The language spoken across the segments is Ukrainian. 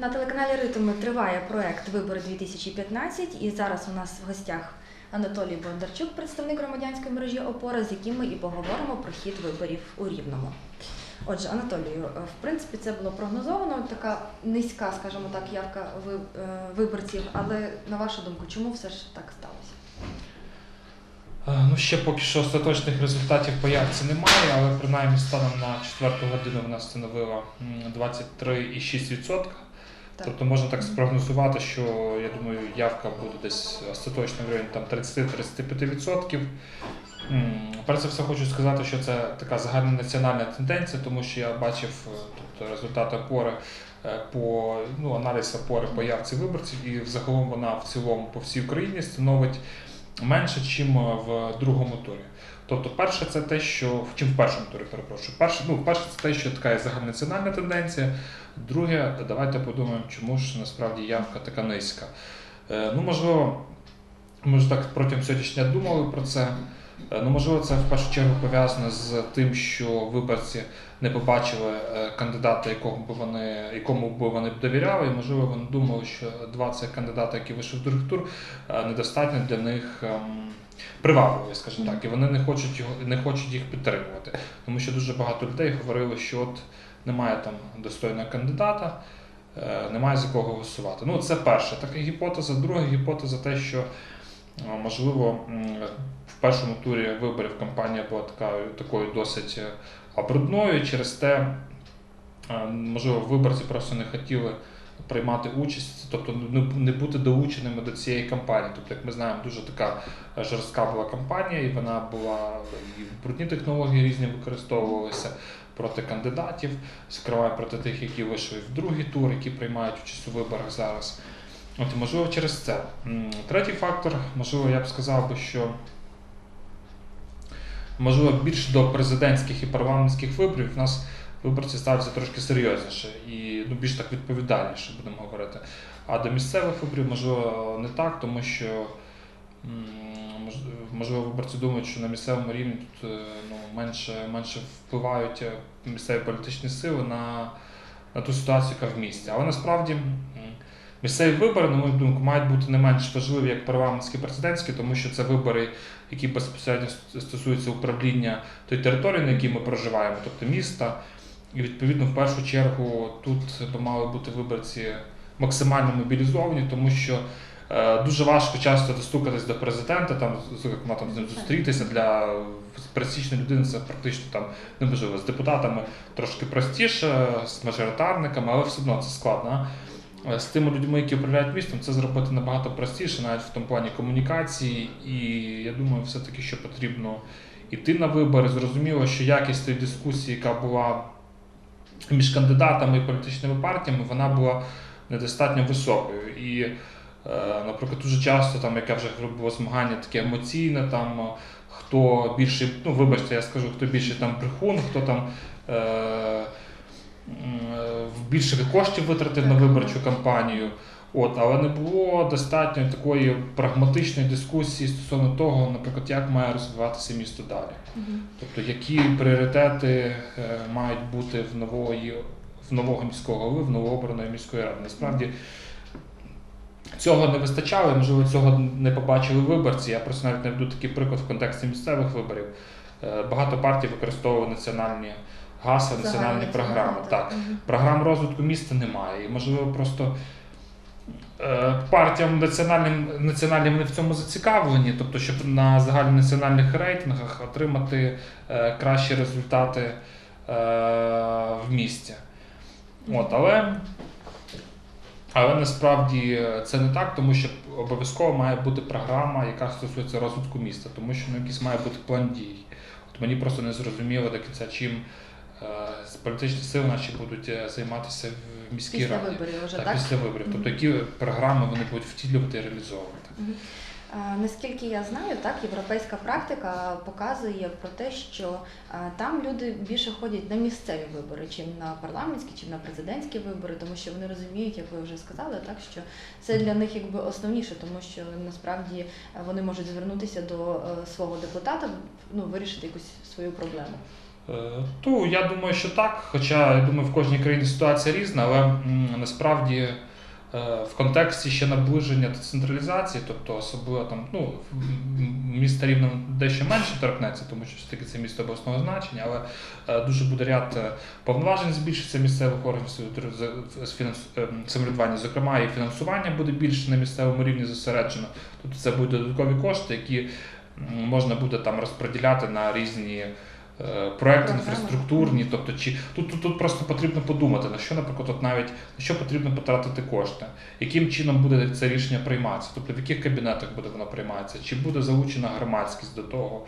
На телеканалі Ритм триває проект Вибори 2015 і зараз у нас в гостях Анатолій Бондарчук, представник громадянської мережі Опора, з яким ми і поговоримо про хід виборів у Рівному. Отже, Анатолію, е, в принципі, це було прогнозовано, така низька, скажімо так, явка е, виборців. Але на вашу думку, чому все ж так сталося? Е, Ну, ще поки що остаточних результатів по явці немає, але принаймні станом на четверту годину вона становила м, 23,6%. Так. Тобто можна так спрогнозувати, що я думаю, явка буде десь остаточно в районі там 30-35%. Перш за все хочу сказати, що це така загальнонаціональна тенденція, тому що я бачив е, тобто, результати опори е, по ну, аналіз опори по явці виборців, і взагалом вона в цілому по всій Україні становить менше, ніж в другому турі. Тобто, перше, це те, що чим в першому турі, перепрошую. Перше, ну, перше, це те, що така є загальнонаціональна тенденція. Друге, давайте подумаємо, чому ж насправді явка така низька. Е, ну, можливо, ми ж так протягом сьогоднішнього дня думали про це. Е, Ну, можливо, це в першу чергу пов'язано з тим, що виборці не побачили е, кандидата, якому би вони, якому би вони довіряли, і можливо вони думали, що два цих кандидата, які вийшли в другий тур, е, недостатньо для них ем, привабливі, скажімо так, і вони не хочуть його не хочуть їх підтримувати. Тому що дуже багато людей говорили, що от немає там достойного кандидата, немає за кого голосувати. Ну, це перша така гіпотеза. Друга гіпотеза те, що можливо в першому турі виборів кампанія була такою, такою досить е, обрудною. Через те, е, можливо, виборці просто не хотіли приймати участь, тобто не- бути долученими до цієї кампанії. Тобто, як ми знаємо, дуже така е, жорстка була кампанія, і вона була і брудні технології різні використовувалися проти кандидатів, зокрема проти тих, які вийшли в другий тур, які приймають участь у виборах зараз. От, можливо, через це. Третій фактор, можливо, я б сказав би, що можливо більш до президентських і парламентських виборів в нас виборці ставляться трошки серйозніше і ну, більш так відповідальніше, будемо говорити. А до місцевих виборів, можливо, не так, тому що можливо виборці думають, що на місцевому рівні тут е, ну, менше, менше впливають е, місцеві політичні сили на, на ту ситуацію, яка в місті. Але насправді місцеві вибори, на мою думку, мають бути не менш важливі, як парламентські президентські, тому що це вибори, які безпосередньо стосуються управління тої території, на якій ми проживаємо, тобто міста. І відповідно, в першу чергу, тут би мали бути виборці максимально мобілізовані, тому що е, дуже важко часто достукатись до президента, там зокрема там з ним зустрітися для пересічної людини. Це практично там неможливо з депутатами трошки простіше, з мажоритарниками, але все одно це складно. Е, З тими людьми, які управляють містом, це зробити набагато простіше, навіть в тому плані комунікації. І я думаю, все-таки, що потрібно йти на вибори. Зрозуміло, що якість тієї дискусії, яка була між кандидатами і політичними партіями, вона була недостатньо високою. І, е, наприклад, дуже часто, там, яке вже було змагання таке емоційне, там е, хто більше, ну вибачте, я скажу, хто більше там брехун, хто там. Більше коштів витратив на виборчу кампанію. От, але не було достатньо такої прагматичної дискусії стосовно того, наприклад, як має розвиватися місто далі. Мгм. Тобто, які пріоритети е, мають бути в нової в нового міського голови, в новообраної міської ради. Насправді цього не вистачало, можливо, цього не побачили виборці. Я просто навіть наведу такий приклад в контексті місцевих виборів. Е, Багато партій використовували національні гасла, національні програми. Так. Програм розвитку міста немає. І можливо просто е, партіям національним, національним не в цьому зацікавлені, тобто, щоб на загальнонаціональних рейтингах отримати е, кращі результати е, в місті. От, але, але насправді це не так, тому що обов'язково має бути програма, яка стосується розвитку міста, тому що ну, якийсь має бути план дій. От мені просто не зрозуміло до кінця, чим е, з політичні сили наші будуть е, займатися в міській Після раді. виборів вже Так, так? після виборів. Мгм. Тобто які програми вони будуть втілювати і реалізовувати. Мгм. А, Наскільки я знаю, так європейська практика показує про те, що там люди більше ходять на місцеві вибори, чим на парламентські, чим на президентські вибори, тому що вони розуміють, як ви вже сказали, так що це для них якби основніше, тому що насправді вони можуть звернутися до свого депутата, ну вирішити якусь свою проблему. Е, То я думаю, що так. Хоча я думаю, в кожній країні ситуація різна, але насправді е, в контексті ще наближення децентралізації, тобто особливо там, ну, м, місто рівно дещо менше торкнеться, тому що все-таки це місто обласного значення, але е, дуже буде ряд повноважень збільшиться місцевих органів самоврядування, зокрема, і фінансування буде більше на місцевому рівні зосереджено. Тобто це будуть додаткові кошти, які можна буде там розподіляти на різні. Е, Проекти інфраструктурні, тобто чи тут, тут, тут просто потрібно подумати, на що, наприклад, от навіть на що потрібно потратити кошти, яким чином буде це рішення прийматися, тобто в яких кабінетах буде воно прийматися, чи буде залучена громадськість до того,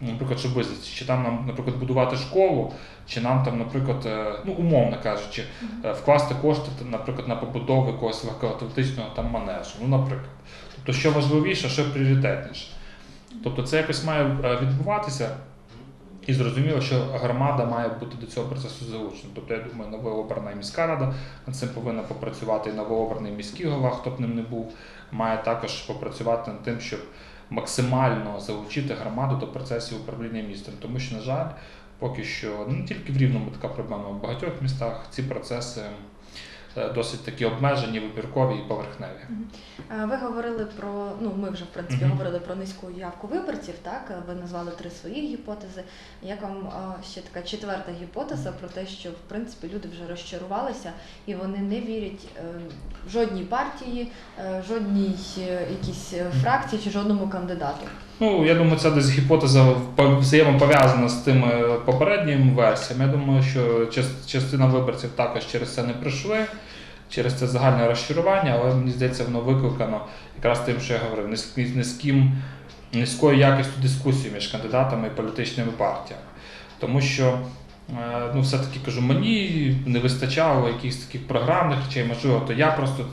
наприклад, щоб визначити, чи там нам, наприклад, будувати школу, чи нам там, наприклад, е, ну умовно кажучи, е, вкласти кошти, наприклад, на побудову якогось легкоатлетичного там манежу. Ну, наприклад. Тобто, що важливіше, що пріоритетніше. Тобто це якось має відбуватися. І зрозуміло, що громада має бути до цього процесу залучена. Тобто, я думаю, новообрана міська рада над цим повинна попрацювати, і новообраний міський голова, хто б ним не був, має також попрацювати над тим, щоб максимально залучити громаду до процесів управління містом. Тому що, на жаль, поки що ну, не тільки в Рівному така проблема, в багатьох містах ці процеси досить такі обмежені, вибіркові і поверхневі. Е, Ви говорили про ну ми вже в принципі Мгм. говорили про низьку явку виборців. Так ви назвали три свої гіпотези. Як вам е, ще така четверта гіпотеза про те, що в принципі люди вже розчарувалися і вони не вірять е, жодній партії, е, жодній е, якійсь е, фракції чи жодному кандидату? Ну, я думаю, це десь гіпотеза взаємопов'язана з тими попередніми версіями. Я думаю, що част- частина виборців також через це не прийшли, через це загальне розчарування, але мені здається, воно викликано якраз тим, що я говорив, низь- низьким, низькою якістю дискусії між кандидатами і політичними партіями. Тому що, ну, все-таки кажу, мені не вистачало якихось таких програмних речей, можливо, то я просто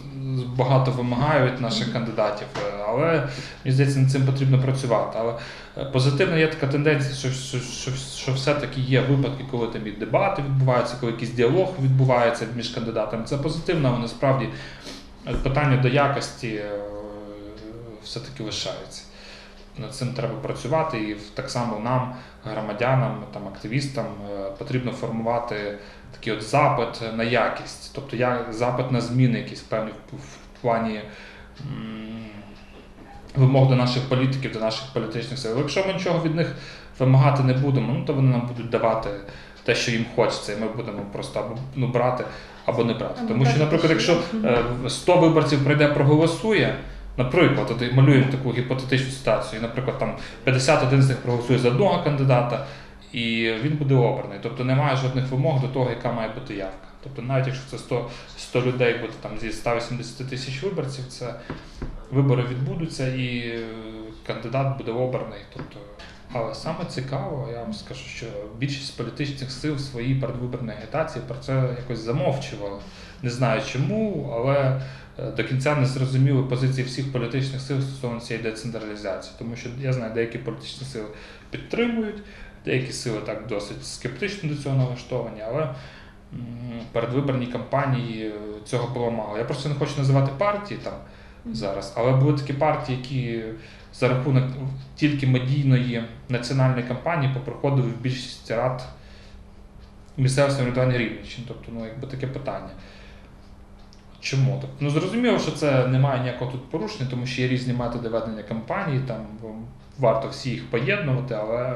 багато вимагаю від наших кандидатів, е, але мені здається, над цим потрібно працювати. Але е, позитивна є така тенденція, що, що, що, що все-таки є випадки, коли там і дебати відбуваються, коли якийсь діалог відбувається між кандидатами. Це позитивно, але насправді е, питання до якості е, все-таки лишається. Над цим треба працювати, і так само нам, громадянам, там, активістам, е, потрібно формувати такий от запит на якість, тобто я, запит на зміни якісь певні в, в плані вимог до наших політиків, до наших політичних сил. Якщо ми нічого від них вимагати не будемо, ну то вони нам будуть давати те, що їм хочеться, і ми будемо просто або ну, брати, або не брати. Тому що, наприклад, якщо є. е, 100 виборців прийде проголосує. Наприклад, от малюємо таку гіпотетичну ситуацію. Наприклад, там 51 з них проголосує за одного кандидата, і він буде обраний. Тобто немає жодних вимог до того, яка має бути явка. Тобто, навіть якщо це 100, 100 людей буде там зі 180 тисяч виборців, це вибори відбудуться і е, кандидат буде обраний. Тобто, але саме цікаво, я вам скажу, що більшість політичних сил в своїй передвиборній агітації про це якось замовчували. Не знаю чому, але до кінця не зрозуміли позиції всіх політичних сил стосовно цієї децентралізації. Тому що я знаю, деякі політичні сили підтримують, деякі сили так досить скептично до цього налаштовані, але м, передвиборній кампанії е, цього було мало. Я просто не хочу називати партії там зараз, але були такі партії, які за рахунок тільки медійної національної кампанії попроходили в більшість рад місцевого самоврядування Рівненщини. Тобто, ну, якби таке питання. Чому? Тобто, ну зрозуміло, що це немає ніякого тут порушення, тому що є різні методи ведення кампанії, там варто всі їх поєднувати, але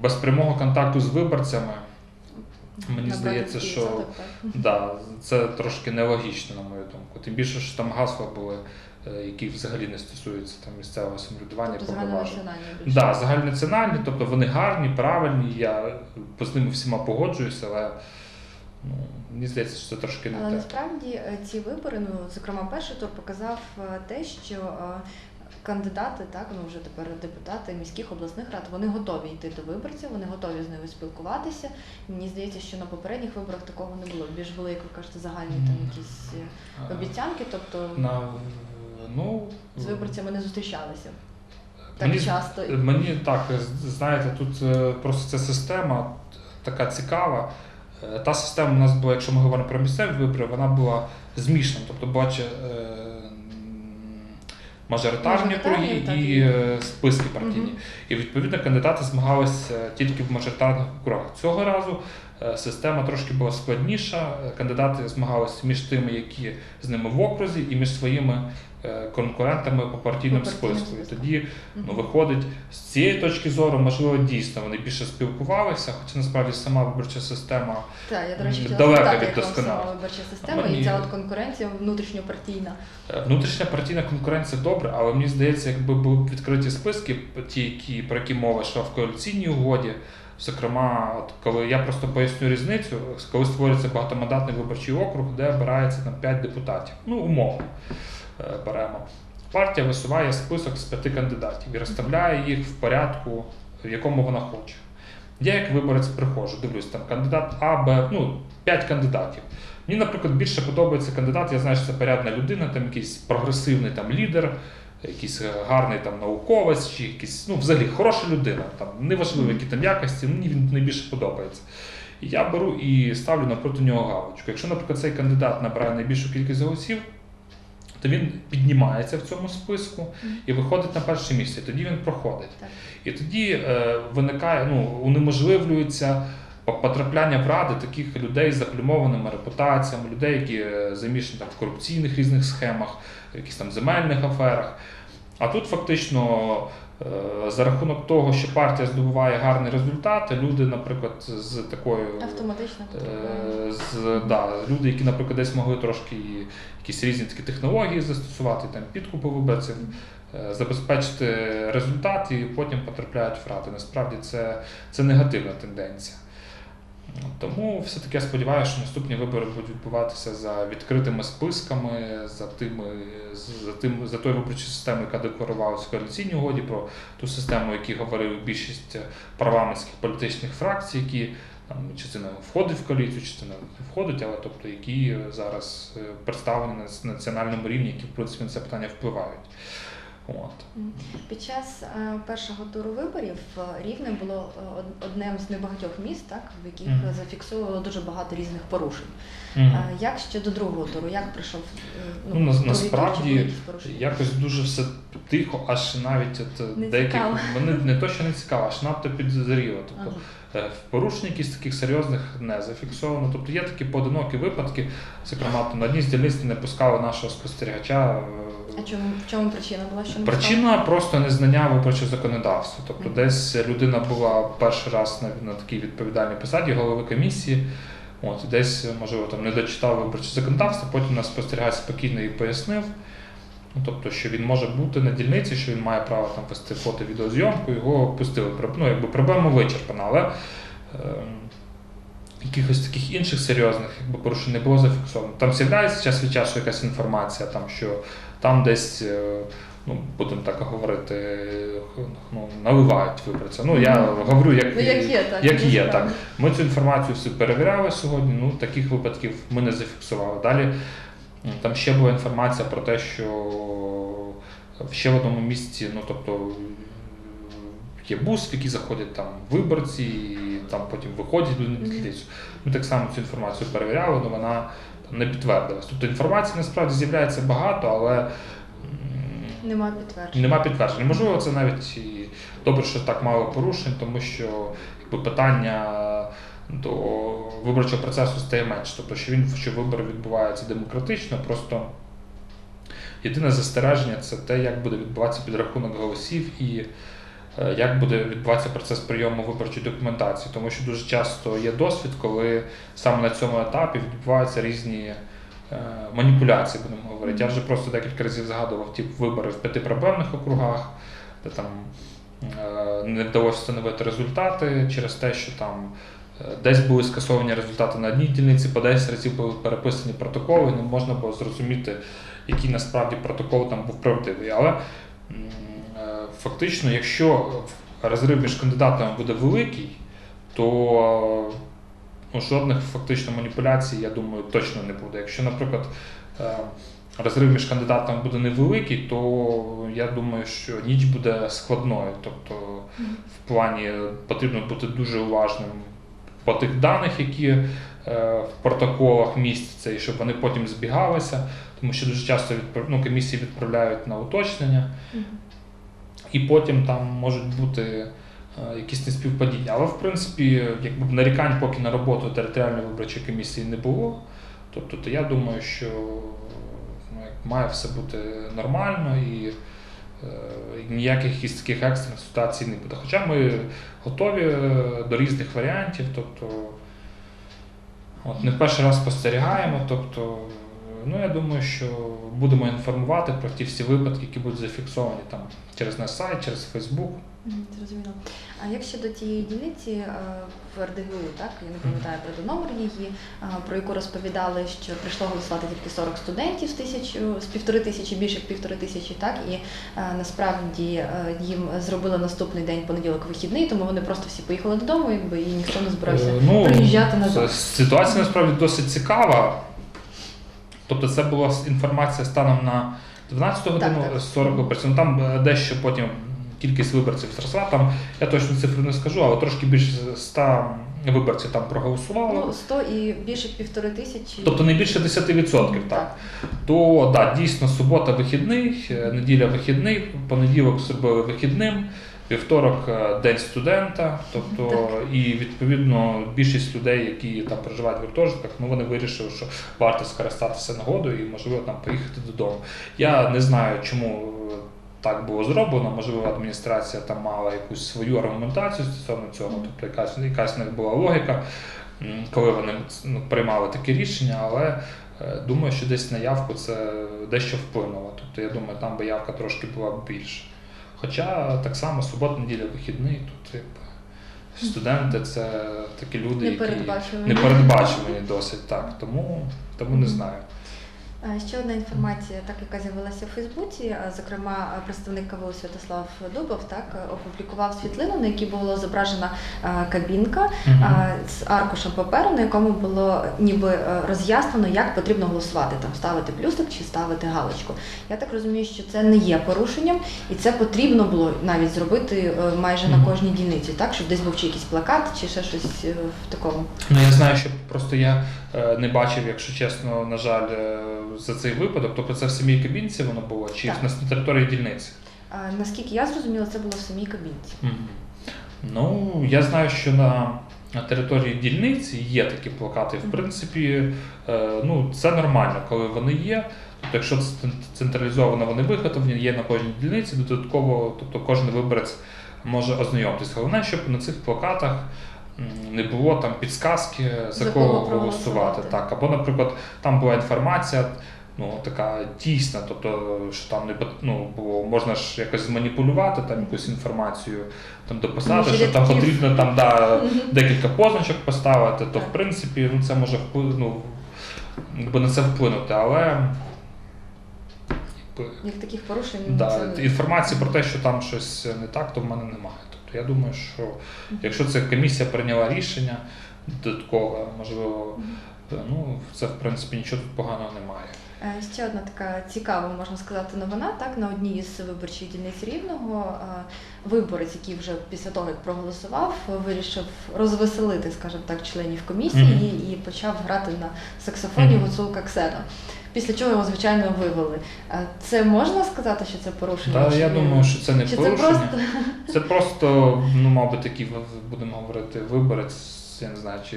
без прямого контакту з виборцями, мені Набрати здається, що да, це трошки нелогічно, на мою думку. Тим більше, що там гасла були, е, які взагалі не стосуються там місцевого самоврядування Тобто повноважень. Да, загальнонаціональні, тобто вони гарні, правильні, я з ними всіма погоджуюся, але ну, мені здається, що це трошки не Але те. насправді е, ці вибори, ну зокрема, перший тур показав е, те, що е, кандидати, так ну вже тепер депутати міських обласних рад, вони готові йти до виборців, вони готові з ними спілкуватися. Мені здається, що на попередніх виборах такого не було. Більш були, як ви кажете, загальні там якісь обіцянки, тобто На, ну, з виборцями не зустрічалися так мені, часто. Мені так, знаєте, тут просто ця система така цікава. Е, Та система у нас була, якщо ми говоримо про місцеві вибори, вона була змішана. Тобто, бачите, е, мажоритарні округи і е, списки партійні. Мгм. І відповідно кандидати змагалися тільки в мажоритарних округах. Цього разу система трошки була складніша. Кандидати змагалися між тими, які з ними в окрузі, і між своїми конкурентами по партійним спискам. І тоді ну, виходить з цієї точки зору, можливо, дійсно вони більше спілкувалися, хоча насправді сама виборча система Так, я, до речі, далека від сама виборча система і ця от конкуренція внутрішньопартійна. Е, Внутрішня партійна конкуренція добре, але мені здається, якби були відкриті списки, ті, які, про які мова йшла в коаліційній угоді. Зокрема, от коли я просто поясню різницю, коли створюється багатомандатний виборчий округ, де обирається там 5 депутатів. Ну, умовно е, беремо. Партія висуває список з п'яти кандидатів і розставляє їх в порядку, в якому вона хоче. Я як виборець приходжу, дивлюсь, там кандидат А, Б, ну, 5 кандидатів. Мені, наприклад, більше подобається кандидат, я знаю, що це порядна людина, там якийсь прогресивний там, лідер, якийсь е, гарний там, науковець, чи якийсь, ну, взагалі хороша людина. Там, неважливо, які там якості, мені він найбільше подобається. Я беру і ставлю напроти нього галочку. Якщо, наприклад, цей кандидат набирає найбільшу кількість голосів, то він піднімається в цьому списку і виходить на перше місце. І тоді він проходить. Так. І тоді е, виникає, ну, унеможливлюється потрапляння в ради таких людей з заплюмованими репутаціями, людей, які е, замішані там, в корупційних різних схемах, якісь якихось там земельних аферах. А тут фактично за рахунок того, що партія здобуває гарні результати, люди, наприклад, з такою Автоматично. Е, з, да, люди, які, наприклад, десь могли трошки якісь різні такі технології застосувати, там підкупи виборців, е, забезпечити результат і потім потрапляють в ради. Насправді це, це негативна тенденція. Тому все-таки я сподіваюся, що наступні вибори будуть відбуватися за відкритими списками, за тими, за тим, за тою виборчою системою, яка декларувалася в коаліційній угоді, про ту систему, яку говорили більшість парламентських політичних фракцій, які там частина входить в коаліцію, частина не входить, але тобто які зараз е, представлені на національному рівні, які в принципі на це питання впливають. От. Під час е, першого туру виборів е, Рівне було е, одним з небагатьох міст, так, в яких Мгм. е, зафіксовувало дуже багато різних порушень. Мгм. Е, Як щодо другого туру? Як прийшов Ну, на- другий насправді? Якось дуже все тихо, аж навіть от Не деяких мене не то, що не цікаво, аж надто підозріло. Тобто Ага. е, порушень якісь таких серйозних не зафіксовано. Тобто є такі поодинокі випадки. Зокрема, на одній з дільниць не пускали нашого спостерігача. А чому в чому причина була? Що не Причина просто незнання виборчого законодавства. Тобто, десь людина була перший раз на, на такій відповідальній посаді голови комісії. От, десь, можливо, там не дочитав виборче законодавство, потім нас спостерігач спокійно і пояснив. Ну, тобто, що він може бути на дільниці, що він має право там вести фото відеозйомку, його пустили. Ну, якби проблема вичерпана, але е, якихось таких інших серйозних якби, порушень не було зафіксовано. Там з'являється час від часу якась інформація, там, що там десь. е, Ну, будемо так говорити, ну, наливають виборця. Ну, я говорю, як, Ну, як є, так. як є, так. Ми цю інформацію всю перевіряли сьогодні. Ну, таких випадків ми не зафіксували. Далі там ще була інформація про те, що ще в одному місці, ну тобто є бус, в який заходять там виборці, і там потім виходять на Мгм. дільницю. Ми так само цю інформацію перевіряли, але вона не підтвердилась. Тобто інформації насправді з'являється багато, але Нема підтвердження. Нема підтверджень. Можливо, це навіть і добре, що так мало порушень, тому що якби питання до виборчого процесу стає менше. Тобто, що він що вибори відбуваються демократично, просто єдине застереження це те, як буде відбуватися підрахунок голосів і як буде відбуватися процес прийому виборчої документації, тому що дуже часто є досвід, коли саме на цьому етапі відбуваються різні е, маніпуляції, будемо говорити. Я вже просто декілька разів згадував ті вибори в п'яти проблемних округах, де там е, не вдалося встановити результати через те, що там е, десь були скасовані результати на одній дільниці, по 10 разів були переписані протоколи, і не можна було зрозуміти, який насправді протокол там був правдивий. Але е, фактично, якщо розрив між кандидатами буде великий, то ну, жодних фактично маніпуляцій, я думаю, точно не буде. Якщо, наприклад, е, розрив між кандидатами буде невеликий, то я думаю, що ніч буде складною. Тобто, в плані потрібно бути дуже уважним по тих даних, які е, в протоколах містяться і щоб вони потім збігалися, тому що дуже часто відпра- ну, комісії відправляють на уточнення, і потім там можуть бути е, якісь неспівпадіння. Але в принципі, якби нарікань поки на роботу територіальної виборчої комісії не було. Тобто, то я думаю, що ну, має все бути нормально і е, ніяких якісь таких екстрених ситуацій не буде. Хоча ми готові е, до різних варіантів, тобто от не перший раз спостерігаємо. Тобто, ну я думаю, що будемо інформувати про ті всі випадки, які будуть зафіксовані там через наш сайт, через Фейсбук. Зрозуміло. А як щодо тієї дільниці е, в РДГУ, так я не пам'ятаю про номер її, е, про яку розповідали, що прийшло голосувати тільки 40 студентів з тисяч з півтори тисячі, більше півтори тисячі, так і е, насправді їм зробили наступний день понеділок вихідний, тому вони просто всі поїхали додому, якби і ніхто не збирався ну, приїжджати назад. Ситуація насправді досить цікава. Тобто це була інформація станом на 12 годину так. 40 виборців. Ну, там е, дещо потім кількість виборців зросла. Там я точно цифру не скажу, але трошки більше 100 виборців там проголосувало. Ну, 100 і більше півтори тисячі. Тобто не більше 10%, так. То да, дійсно субота вихідний, е, неділя вихідний, понеділок зробили вихідним, вівторок е, день студента. Тобто, і відповідно більшість людей, які там проживають в гуртожитках, ну вони вирішили, що варто скористатися нагодою і можливо там поїхати додому. Я не знаю, чому. е, Так було зроблено, можливо, адміністрація там мала якусь свою аргументацію стосовно цього, тобто якась, якась в них була логіка, коли вони ну, приймали таке рішення, але Е, Думаю, що десь на явку це дещо вплинуло. Тобто я думаю, там би явка трошки була б більша. Хоча так само субота, неділя, вихідний, тут типу, студенти це такі люди, які Непередбачувані. досить так. Тому, тому не знаю. Ще одна інформація, так яка з'явилася в Фейсбуці. Зокрема, представник КВУ Святослав Дубов так опублікував світлину, на якій була зображена кабінка з аркушем паперу, на якому було ніби роз'яснено, як потрібно голосувати, там ставити плюсик чи ставити галочку. Я так розумію, що це не є порушенням, і це потрібно було навіть зробити е, майже на кожній дільниці, так щоб десь був чи якийсь плакат, чи ще щось е, в такому. Ну я знаю, що просто я е, не бачив, якщо чесно, на жаль, за цей випадок. Тобто це в самій кабінці воно було, чи Так. на території дільниці? Е, Наскільки я зрозуміла, це було в самій кабінці. Мгм. Ну, я знаю, що на, на території дільниці є такі плакати. В принципі, е, ну, це нормально, коли вони є. Тобто, якщо це цен- централізовано вони виготовлені, є на кожній дільниці, додатково, тобто кожен виборець може ознайомитись. Головне, щоб на цих плакатах не було там підсказки, за, За кого голосувати. проголосувати. Так, або, наприклад, там була інформація. Ну, така дійсна, тобто, що там не ну, було, можна ж якось зманіпулювати там якусь інформацію, там дописати, Ну, що там потрібно там да, декілька позначок поставити, то в принципі ну, це може вплив, ну, якби на це вплинути, але якби, Як таких порушень да, інформації про те, що там щось не так, то в мене немає. Тобто я думаю, що якщо ця комісія прийняла рішення додаткове, можливо, ну це в принципі нічого тут поганого немає. Е, Ще одна така цікава, можна сказати, новина. Так, на одній із виборчих дільниць рівного е, виборець, який вже після того, як проголосував, вирішив розвеселити, скажімо так, членів комісії і почав грати на саксофоні Мгм. гуцулка Ксена. Після чого його, звичайно, вивели. Це можна сказати, що це порушення? Та я думаю, що це не чи це порушення. просто Це просто, ну, мабуть, такий, в- будемо говорити, виборець, я не знаю, чи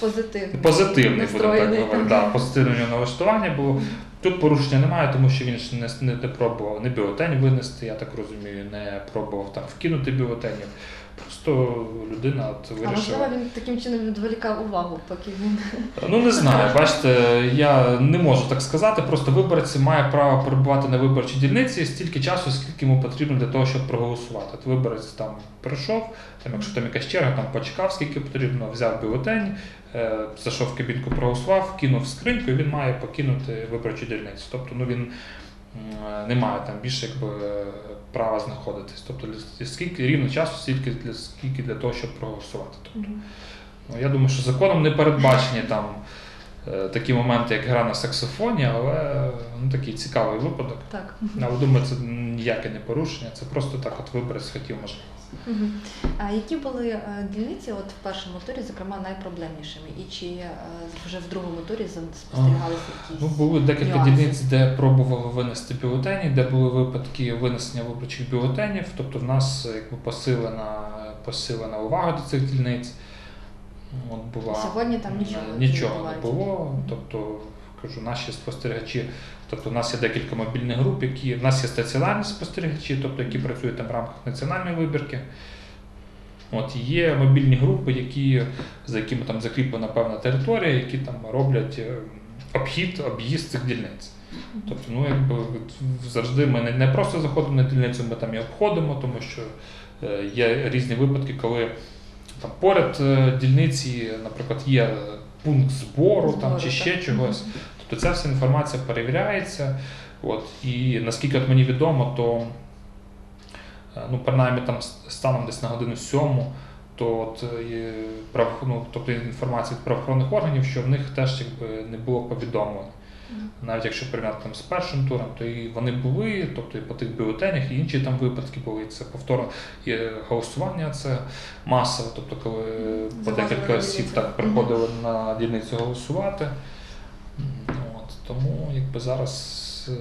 позитивний? позитивний, будемо так говорити. Да, позитивне нього налаштування було. Тут порушення немає, тому що він ж не, не, не пробував не бюлетень винести, я так розумію, не пробував там вкинути бюлетенів. Просто людина от А можливо, він таким чином відволікав увагу, поки він Ну не знаю, бачите, я не можу так сказати. Просто виборець має право перебувати на виборчій дільниці стільки часу, скільки йому потрібно для того, щоб проголосувати. От виборець там прийшов, там, якщо там якась черга, там почекав, скільки потрібно, взяв бюлетень, е, зайшов в кабінку, проголосував, кинув скриньку, і він має покинути виборчу дільницю. Тобто, ну він м, не має там більше якби права знаходитись. Тобто, для- скільки рівно часу, стільки для скільки для того, щоб проголосувати. Тобто, Ну, я думаю, що законом не передбачені там е, такі моменти, як гра на саксофоні, але ну, такий цікавий випадок. Так. Але думаю, це ніяке не порушення, це просто так от виборець хотів можливо. Мгм. А які були е, дільниці от в першому турі, зокрема, найпроблемнішими? І чи е, вже в другому турі за- спостерігалися якісь? Ну, були декілька нюанси? дільниць, де пробували винести бюлетені, де були випадки винесення виборчих бюлетенів. Тобто в нас е, якби посилена, посилена увага до цих дільниць. От була Сьогодні там нічого не нічого не було. Тобто, кажу, наші спостерігачі, тобто у нас є декілька мобільних груп, які в нас є стаціонарні спостерігачі, тобто які працюють там в рамках національної вибірки. От є мобільні групи, які, за якими там закріплена певна територія, які там роблять е, обхід, об'їзд цих дільниць. Тобто, ну якби завжди ми не, не просто заходимо на дільницю, ми там і обходимо, тому що е, є різні випадки, коли там поряд е, дільниці, наприклад, є пункт збору, там, чи Збору, ще чогось. Тобто ця вся інформація перевіряється. От, і наскільки от мені відомо, то е, ну, принаймні там станом десь на годину сьому, то от, е, ну, тобто інформація від правоохоронних органів, що в них теж якби, не було повідомлень. Навіть якщо порівняти там з першим туром, то і вони були, тобто і по тих бюлетенях, і інші там випадки були. Це повторно і голосування, це масове, тобто коли по декілька осіб так приходили на дільницю голосувати. От, тому якби зараз е,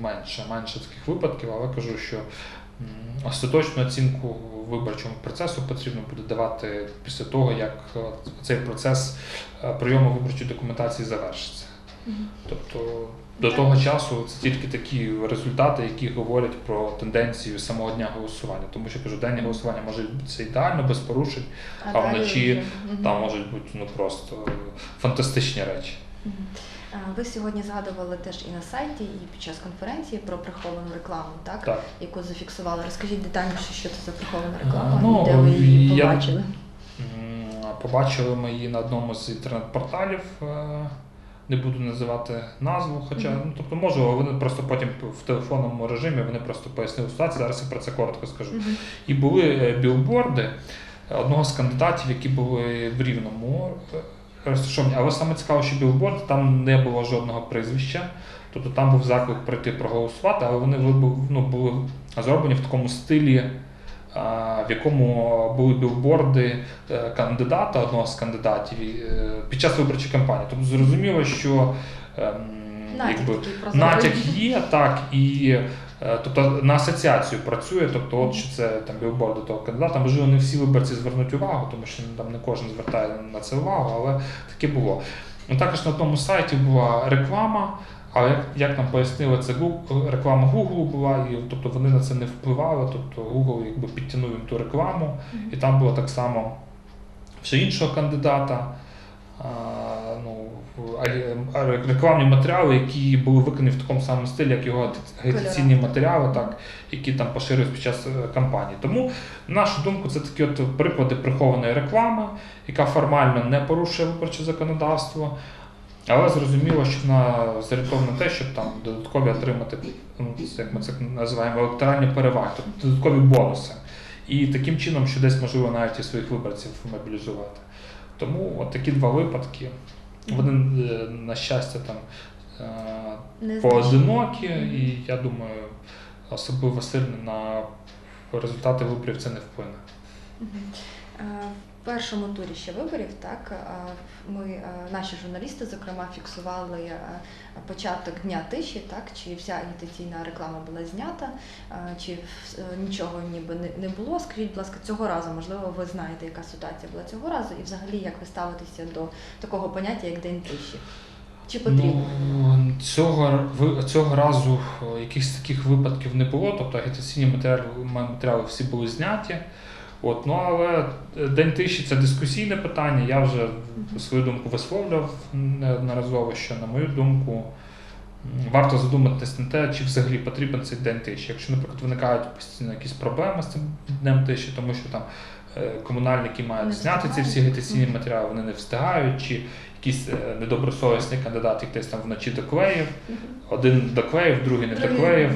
менше, менше таких випадків, але кажу, що остаточну оцінку виборчому процесу потрібно буде давати після того, як цей процес е, прийому виборчої документації завершиться. Тобто до того часу це тільки такі результати, які говорять про тенденцію самого дня голосування. Тому що кажу, день голосування може відбутися ідеально, без порушень, а далі вночі там можуть бути ну просто фантастичні речі. Ви сьогодні згадували теж і на сайті, і під час конференції про приховану рекламу, так? Так. Яку зафіксували. Розкажіть детальніше, що це за прихована реклама, А, ну, і де ви її я- побачили. Ми її на одному з інтернет-порталів. Е, Не буду називати назву, хоча ну тобто можу, але вони просто потім в телефонному режимі вони просто пояснили ситуацію. Зараз я про це коротко скажу. І були е, білборди одного з кандидатів, які були в Рівному е, розташовані. Але саме цікаво, що білборд там не було жодного прізвища. Тобто там був заклик прийти проголосувати, але вони ну, були зроблені в такому стилі, в якому були білборди е, кандидата, одного з кандидатів е, під час виборчої кампанії. Тобто зрозуміло, що ем, Натяк якби, натяк є, так, і е, тобто на асоціацію працює, тобто, от що це там білборди того кандидата. Можливо, не всі виборці звернуть увагу, тому що ну, там не кожен звертає на це увагу, але таке було. Також на тому сайті була реклама. Але як, нам пояснили, це Google, реклама Google була, і тобто вони на це не впливали. Тобто Google якби підтягнув їм ту рекламу, і там було так само ще іншого кандидата. А, ну, а рекламні матеріали, які були виконані в такому самому стилі, як його агітаційні матеріали, так, які там поширюють під час е, кампанії. Тому, на нашу думку, це такі от приклади прихованої реклами, яка формально не порушує виборче законодавство. Але зрозуміло, що вона зорієнтована на те, щоб там додаткові отримати, ну, як ми це називаємо, електоральні переваги, тобто додаткові бонуси. І таким чином, що десь можливо навіть і своїх виборців мобілізувати. Тому от такі два випадки. Вони, е, на щастя, там е, поодинокі, і я думаю, особливо сильно на результати виборів це не вплине. Першому турі ще виборів, так ми наші журналісти, зокрема, фіксували початок дня тиші, так чи вся агітаційна реклама була знята, чи е, нічого ніби не, було. Скажіть, будь ласка, цього разу, можливо, ви знаєте, яка ситуація була цього разу, і взагалі як ви ставитеся до такого поняття, як день тиші? Чи потрібно? Ну, цього, цього разу е, якихось таких випадків не було, тобто агітаційні матеріали, матеріали всі були зняті. От, ну, але День тиші це дискусійне питання. Я вже свою думку висловлював неодноразово, що, на мою думку, варто задуматись на те, чи взагалі потрібен цей день тиші. Якщо, наприклад, виникають постійно якісь проблеми з цим днем тиші, тому що там е, комунальники мають Не зняти ці всі агітаційні матеріали, вони не встигають, чи якийсь е, недобросовісний кандидат якийсь там вночі доклеїв, один доклеїв, другий не доклеїв.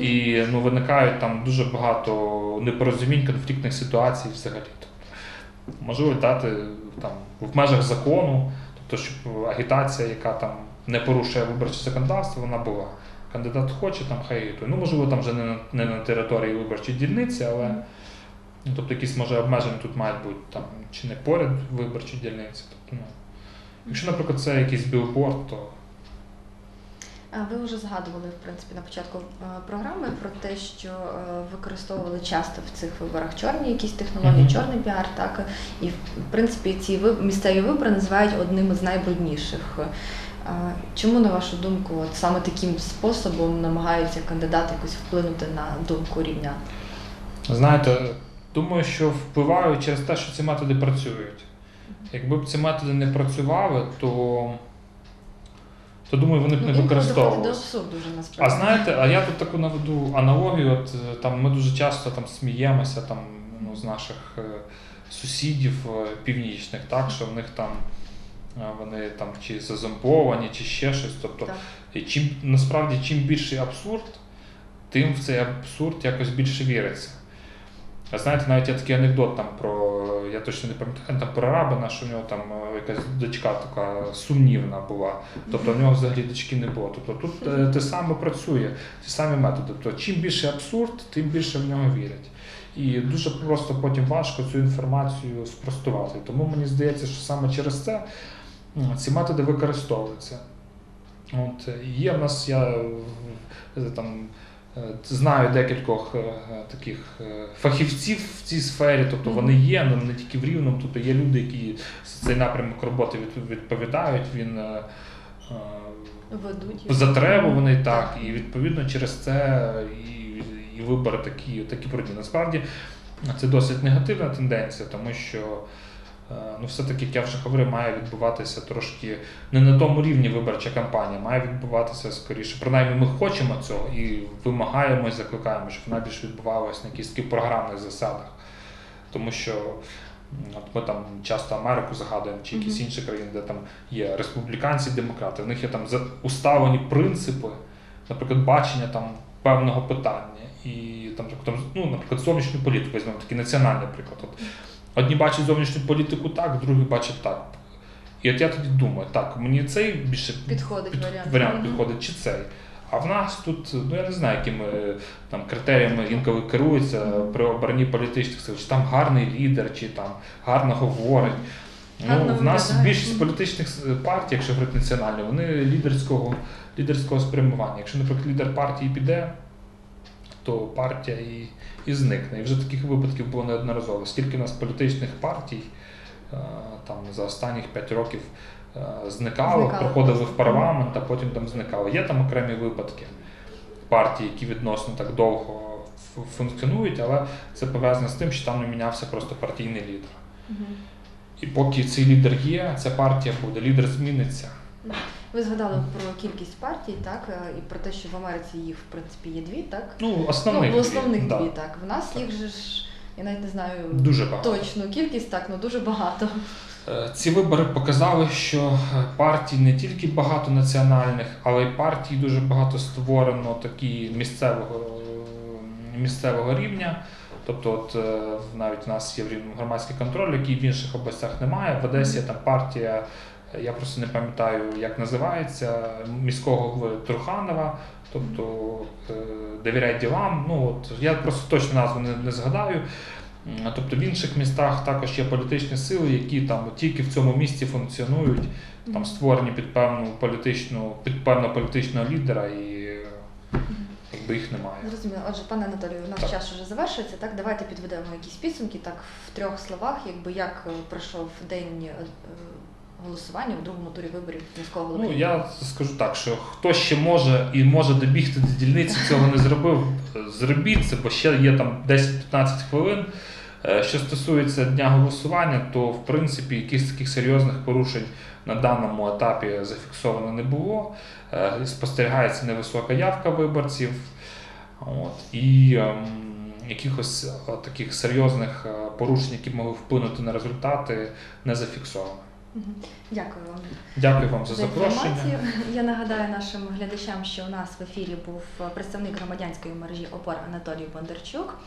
І ну, виникають там дуже багато непорозумінь, конфліктних ситуацій взагалі. Тобто, можливо дати там в межах закону, то щоб агітація, яка там не порушує виборче законодавство, вона була. Кандидат хоче, там хай агітує. Ну, можливо, там вже не на, не на території виборчої дільниці, але ну, тобто якісь може обмеження тут мають бути там чи не поряд виборчої дільниці. Тобто, ну, якщо, наприклад, це якийсь білборд, то Ви вже згадували в принципі на початку е, програми про те, що е, використовували часто в цих виборах чорні якісь технології, Мгм. чорний піар, так і в принципі ці місцеві вибори називають одним з найбрудніших. Чому, на вашу думку, от саме таким способом намагаються кандидати якось вплинути на думку рівнян? Знаєте, думаю, що впливають через те, що ці методи працюють. Якби б ці методи не працювали, то, то думаю, вони б не використовувалися. абсурду вже А знаєте, а я тут таку наведу аналогію. От е, там ми дуже часто там сміємося там, ну, з наших е, сусідів е, північних, так, що в них там е, вони там чи зазомбовані, чи ще щось. Тобто, Так. і чим насправді чим більший абсурд, тим в цей абсурд якось більше віриться. А знаєте, навіть є такий анекдот там про, я точно не пам'ятаю, там про Рабина, що у нього там е, якась дочка така сумнівна була. Тобто в нього взагалі дочки не було. Тобто тут е, те саме працює, ті самі методи. Тобто, чим більше абсурд, тим більше в нього вірять. І дуже просто потім важко цю інформацію спростувати. Тому мені здається, що саме через це ці методи використовуються. От, є в нас, я там знаю декількох е, е, таких е, фахівців в цій сфері, тобто вони є, але не тільки в рівному, тобто є люди, які за цей напрямок роботи від- відповідають. Він е, е, Ведуть. затребуваний так, і відповідно через це і, і вибори такі, такі пройдені. Насправді це досить негативна тенденція, тому що е, ну, все-таки, як я вже говорив, має відбуватися трошки не на тому рівні виборча кампанія, має відбуватися скоріше. Принаймні, ми хочемо цього і вимагаємо і закликаємо, щоб вона більше відбувалася на якихось таких програмних засадах. Тому що от ми там часто Америку згадуємо чи якісь інші країни, де там є республіканці, демократи. В них є там уставлені принципи, наприклад, бачення там певного питання. І там, там ну, наприклад, зовнішню політику візьмемо такий національний приклад. От, одні бачать зовнішню політику так, другі бачать так. І от я тоді думаю, так, мені цей більше Підходить під- варіант. варіант підходить, чи цей. А в нас тут, ну я не знаю, якими там критеріями інколи керуються при обранні політичних сил, чи там гарний лідер, чи там гарно говорить. Гарно Ну, в нас виглядає. більшість політичних партій, якщо говорити національні, вони лідерського, лідерського спрямування. Якщо, наприклад, лідер партії піде, то партія і, і зникне. І вже таких випадків було неодноразово. Скільки в нас політичних партій е, там за останніх 5 років е, зникало, Зникало приходили в парламент, а потім там зникали. Є там окремі випадки партії, які відносно так довго функціонують, але це пов'язано з тим, що там не мінявся просто партійний лідер. Мгм. І поки цей лідер є, ця партія буде, лідер зміниться. Ви згадали про кількість партій, так е, і про те, що в Америці їх в принципі є дві, так? Ну, основних, ну, основних дві, да. так. В нас їх же ж я навіть не знаю Дуже багато. точну кількість, так, ну дуже багато. Е, Ці вибори показали, що е, партій не тільки багато національних, але й партій дуже багато створено такі місцевого, місцевого рівня. Тобто, от навіть в нас є в громадський контроль, який в інших областях немає. В Одесі там партія, я просто не пам'ятаю, як називається, міського голови Труханова. Тобто е, довіряй ділам. Ну от я просто точно назву не, не згадаю. Тобто в інших містах також є політичні сили, які там тільки в цьому місті функціонують, там створені під певну політичну, під певного політичного лідера, і е, якби їх немає. Зрозуміло. Отже, пане Анатолію, у нас Так. час вже завершується. Так, давайте підведемо якісь підсумки, так в трьох словах, якби як е, пройшов день голосування у другому турі виборів міського голови. Ну я скажу так, що хто ще може і може добігти до дільниці, цього не зробив, зробіть це, бо ще є там 10-15 хвилин. Е, Що стосується дня голосування, то в принципі якихось таких серйозних порушень на даному етапі зафіксовано не було. Е, Спостерігається невисока явка виборців. От, і ем, якихось е, таких серйозних порушень, які могли вплинути на результати, не зафіксовано. Дякую вам. Дякую вам за за запрошення. Я нагадаю нашим глядачам, що у нас в ефірі був представник громадянської мережі ОПОР Анатолій Бондарчук.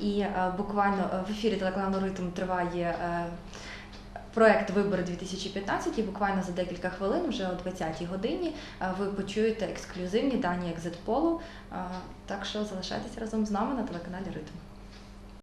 І е, буквально е, в ефірі телеканалу Ритм триває е, проект Вибори 2015 і буквально за декілька хвилин, вже о 20-й годині, е, ви почуєте ексклюзивні дані екзитполу. Е, Так що залишайтеся разом з нами на телеканалі Ритм.